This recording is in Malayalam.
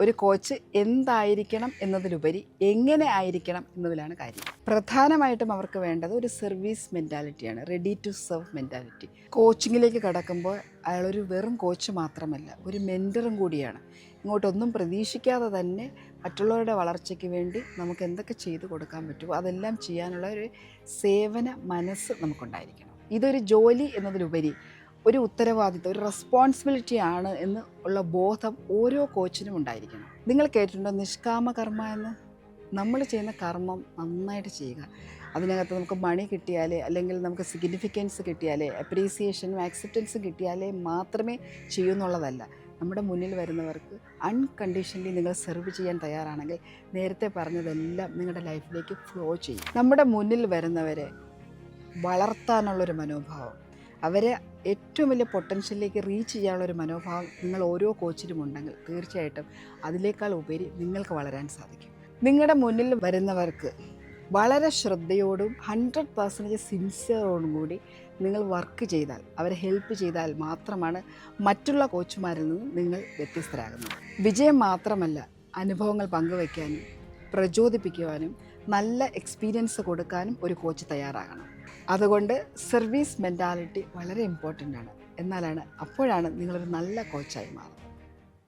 ഒരു കോച്ച് എന്തായിരിക്കണം എന്നതിലുപരി എങ്ങനെ ആയിരിക്കണം എന്നതിലാണ് കാര്യം. പ്രധാനമായിട്ടും അവർക്ക് വേണ്ടത് ഒരു സർവീസ് മെന്റാലിറ്റിയാണ് റെഡി ടു സെർവ് മെന്റാലിറ്റി കോച്ചിങ്ങിലേക്ക് കടക്കുമ്പോൾ അയാളൊരു വെറും കോച്ച് മാത്രമല്ല ഒരു മെന്ററും കൂടിയാണ്. ഇങ്ങോട്ടൊന്നും പ്രതീക്ഷിക്കാതെ തന്നെ മറ്റുള്ളവരുടെ വളർച്ചയ്ക്ക് വേണ്ടി നമുക്ക് എന്തൊക്കെ ചെയ്തു കൊടുക്കാൻ പറ്റുമോ അതെല്ലാം ചെയ്യാനുള്ള ഒരു സേവന മനസ്സ് നമുക്കുണ്ടായിരിക്കണം. ഇതൊരു ജോലി എന്നതിലുപരി ഒരു ഉത്തരവാദിത്വം ഒരു റെസ്പോൺസിബിലിറ്റി ആണ് എന്ന് ഉള്ള ബോധം ഓരോ കോച്ചിനും ഉണ്ടായിരിക്കണം. നിങ്ങൾ കേട്ടിട്ടുണ്ടോ നിഷ്കാമ കർമ്മ എന്ന്? നമ്മൾ ചെയ്യുന്ന കർമ്മം നന്നായിട്ട് ചെയ്യുക. അതിനകത്ത് നമുക്ക് മണി കിട്ടിയാലേ അല്ലെങ്കിൽ നമുക്ക് സിഗ്നിഫിക്കൻസ് കിട്ടിയാലേ അപ്രീസിയേഷനും ആക്സെപ്റ്റൻസും കിട്ടിയാലേ മാത്രമേ ചെയ്യുന്നുള്ളതല്ല നമ്മുടെ മുന്നിൽ വരുന്നവർക്ക് അൺകണ്ടീഷണലി നിങ്ങൾ സെർവ് ചെയ്യാൻ തയ്യാറാണെങ്കിൽ നേരത്തെ പറഞ്ഞതെല്ലാം നിങ്ങളുടെ ലൈഫിലേക്ക് ഫ്ലോ ചെയ്യും. നമ്മുടെ മുന്നിൽ വരുന്നവരെ വളർത്താനുള്ളൊരു മനോഭാവം. അവരെ ഏറ്റവും വലിയ പൊട്ടൻഷ്യലിലേക്ക് റീച്ച് ചെയ്യാനുള്ള ഒരു മനോഭാവം നിങ്ങൾ ഓരോ കോച്ചിലും ഉണ്ടെങ്കിൽ തീർച്ചയായിട്ടും അതിനേക്കാൾ ഉപരി നിങ്ങൾക്ക് വളരാൻ സാധിക്കും. നിങ്ങളുടെ മുന്നിൽ വരുന്നവർക്ക് വളരെ ശ്രദ്ധയോടും ഹൺഡ്രഡ് പെർസെന്റേജ് സിൻസിയറോടും കൂടി നിങ്ങൾ വർക്ക് ചെയ്താൽ അവരെ ഹെൽപ്പ് ചെയ്താൽ മാത്രമാണ് മറ്റുള്ള കോച്ചുമാരിൽ നിന്ന് നിങ്ങൾ വ്യത്യസ്തരാകുന്നത്. വിജയം മാത്രമല്ല അനുഭവങ്ങൾ പങ്കുവയ്ക്കാനും പ്രചോദിപ്പിക്കുവാനും നല്ല എക്സ്പീരിയൻസ് കൊടുക്കാനും ഒരു കോച്ച് തയ്യാറാകണം. അതുകൊണ്ട് സർവീസ് മെന്റാലിറ്റി വളരെ ഇമ്പോർട്ടന്റ് ആണ്. എന്നാലാണ് അപ്പോഴാണ് നിങ്ങളൊരു നല്ല കോച്ചായി മാറുന്നത്.